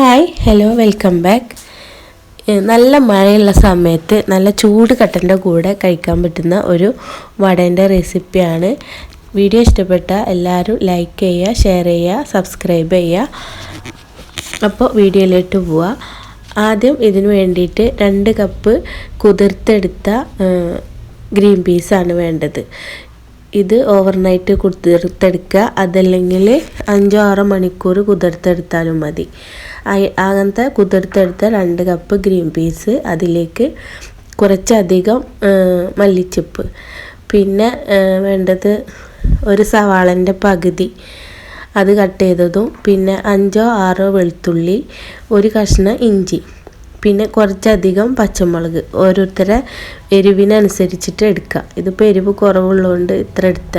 Hi hello welcome back നല്ല മഴയുള്ള സമയത്ത് നല്ല ചൂട് കട്ടന്റെ കൂടെ കഴിക്കാൻ പറ്റുന്ന ഒരു വടേന്റെ റെസിപ്പിയാണ്. വീഡിയോ ഇഷ്ടപ്പെട്ട എല്ലാവരും ലൈക്ക് ചെയ്യുക ഷെയർ ചെയ്യുക സബ്സ്ക്രൈബ് ചെയ്യുക. അപ്പോൾ വീഡിയോയിലോട്ട് പോവുക ആദ്യം ഇതിന് വേണ്ടിയിട്ട് രണ്ട് കപ്പ് കുതിർത്തെടുത്ത ഗ്രീൻ പീസാണ് വേണ്ടത്. ഇത് ഓവർനൈറ്റ് കുതിർത്തെടുക്കുക. അതല്ലെങ്കിൽ അഞ്ചോ ആറോ മണിക്കൂർ കുതിർത്തെടുത്താലും മതി. അങ്ങനത്തെ കുതിർത്തെടുത്ത രണ്ട് കപ്പ് ഗ്രീൻ പീസ് അതിലേക്ക് കുറച്ചധികം മല്ലിച്ചപ്പ്. പിന്നെ വേണ്ടത് ഒരു സവാളന്റെ പകുതി അത് കട്ട് ചെയ്തതും പിന്നെ അഞ്ചോ ആറോ വെളുത്തുള്ളി ഒരു കഷ്ണം ഇഞ്ചി. പിന്നെ കുറച്ചധികം പച്ചമുളക്. ഓരോരുത്തരെ എരിവിനനുസരിച്ചിട്ട് എടുക്കുക ഇതിപ്പോൾ എരിവ് കുറവുള്ളതുകൊണ്ട് ഇത്ര എടുത്ത.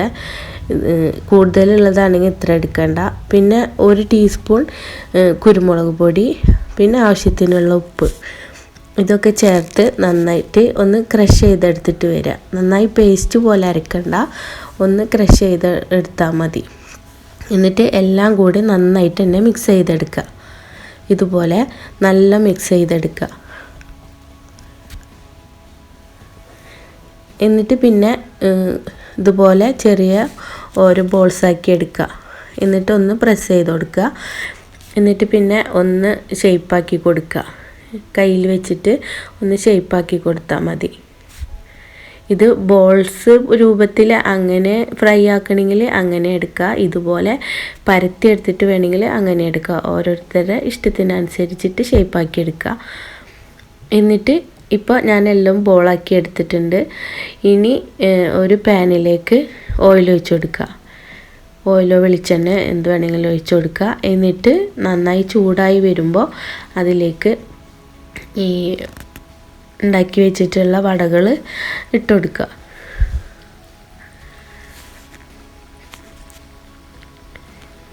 കൂടുതലുള്ളതാണെങ്കിൽ ഇത്ര എടുക്കണ്ട. പിന്നെ ഒരു ടീസ്പൂൺ കുരുമുളക് പൊടി പിന്നെ ആവശ്യത്തിനുള്ള ഉപ്പ്. ഇതൊക്കെ ചേർത്ത് നന്നായിട്ട് ഒന്ന് ക്രഷ് ചെയ്തെടുത്തിട്ട് വരിക നന്നായി പേസ്റ്റ് പോലെ അരക്കണ്ട. ഒന്ന് ക്രഷ് ചെയ്ത് എടുത്താൽ മതി. എന്നിട്ട് എല്ലാം കൂടി നന്നായിട്ട് തന്നെ മിക്സ് ചെയ്തെടുക്കുക ഇതുപോലെ നല്ല മിക്സ് ചെയ്തെടുക്കുക. എന്നിട്ട് പിന്നെ ഇതുപോലെ ചെറിയ ഓരോ ബോൾസാക്കി എടുക്കുക. എന്നിട്ട് ഒന്ന് പ്രസ് ചെയ്ത് കൊടുക്കുക. എന്നിട്ട് പിന്നെ ഒന്ന് ഷേപ്പാക്കി കൊടുക്കുക. കയ്യിൽ വെച്ചിട്ട് ഒന്ന് ഷേപ്പാക്കി കൊടുത്താൽ മതി. ഇത് ബോൾസ് രൂപത്തിൽ അങ്ങനെ ഫ്രൈ ആക്കണമെങ്കിൽ അങ്ങനെ എടുക്കുക. ഇതുപോലെ പരത്തി എടുത്തിട്ട് വേണമെങ്കിൽ അങ്ങനെ എടുക്കുക. ഓരോരുത്തരുടെ ഇഷ്ടത്തിനനുസരിച്ചിട്ട് ഷേപ്പാക്കി എടുക്കുക. എന്നിട്ട് ഇപ്പോൾ ഞാൻ എല്ലാം ബോളാക്കി എടുത്തിട്ടുണ്ട്. ഇനി ഒരു പാനിലേക്ക് ഓയിൽ ഒഴിച്ച് കൊടുക്കുക. ഓയിലോ വെളിച്ചെണ്ണ എന്ത് വേണമെങ്കിലും ഒഴിച്ച് കൊടുക്കുക. എന്നിട്ട് നന്നായി ചൂടായി വരുമ്പോൾ അതിലേക്ക് ഈ ഉണ്ടാക്കി വെച്ചിട്ടുള്ള വടകൾ ഇട്ട് കൊടുക്കുക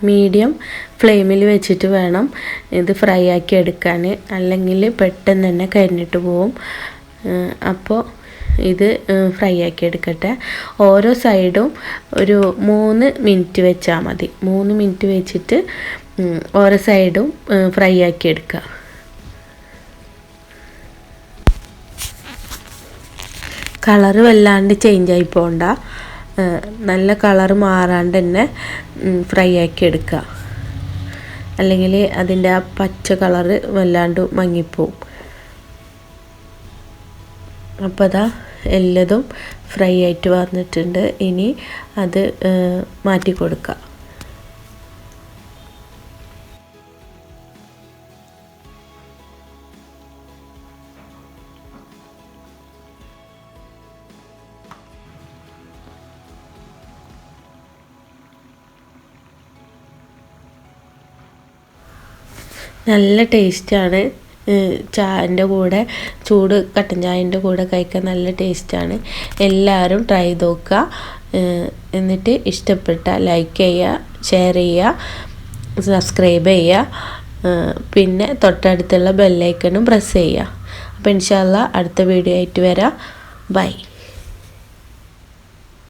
മീഡിയം ഫ്ലെയിമിൽ വെച്ചിട്ട് വേണം ഇത് ഫ്രൈ ആക്കി എടുക്കാൻ. അല്ലെങ്കിൽ പെട്ടെന്ന് തന്നെ കരിഞ്ഞിട്ട് പോവും. അപ്പോൾ ഇത് ഫ്രൈ ആക്കി എടുക്കട്ടെ. ഓരോ സൈഡും ഒരു മൂന്ന് മിനിറ്റ് വെച്ചാൽ മതി. മൂന്ന് മിനിറ്റ് വെച്ചിട്ട് ഓരോ സൈഡും ഫ്രൈ ആക്കി എടുക്കുക. കളറ് വല്ലാണ്ട് ചേഞ്ച് ആയി പോകണ്ട നല്ല കളർ മാറാണ്ട് തന്നെ ഫ്രൈ ആക്കി എടുക്കുക അല്ലെങ്കിൽ അതിന്റെ ആ പച്ച കളറ് വല്ലാണ്ട് മങ്ങിപ്പോവും. അപ്പോൾ അതാ എല്ലതും ഫ്രൈ ആയിട്ട് വന്നിട്ടുണ്ട്. ഇനി അത് മാറ്റി കൊടുക്കുക നല്ല ടേസ്റ്റാണ്. ചായന്റെ കൂടെ ചൂട് കട്ടൻ ചായന്റെ കൂടെ കഴിക്കാൻ നല്ല ടേസ്റ്റാണ്. എല്ലാവരും ട്രൈ ചെയ്ത് നോക്കുക എന്നിട്ട് ഇഷ്ടപ്പെട്ട ലൈക്ക് ചെയ്യുക ഷെയർ ചെയ്യുക സബ്സ്ക്രൈബ് ചെയ്യുക. പിന്നെ തൊട്ടടുത്തുള്ള ബെല്ലൈക്കണും പ്രസ് ചെയ്യുക. അപ്പോൾ ഇൻഷാല്ല അടുത്ത വീഡിയോ ആയിട്ട് വരാം. ബൈ.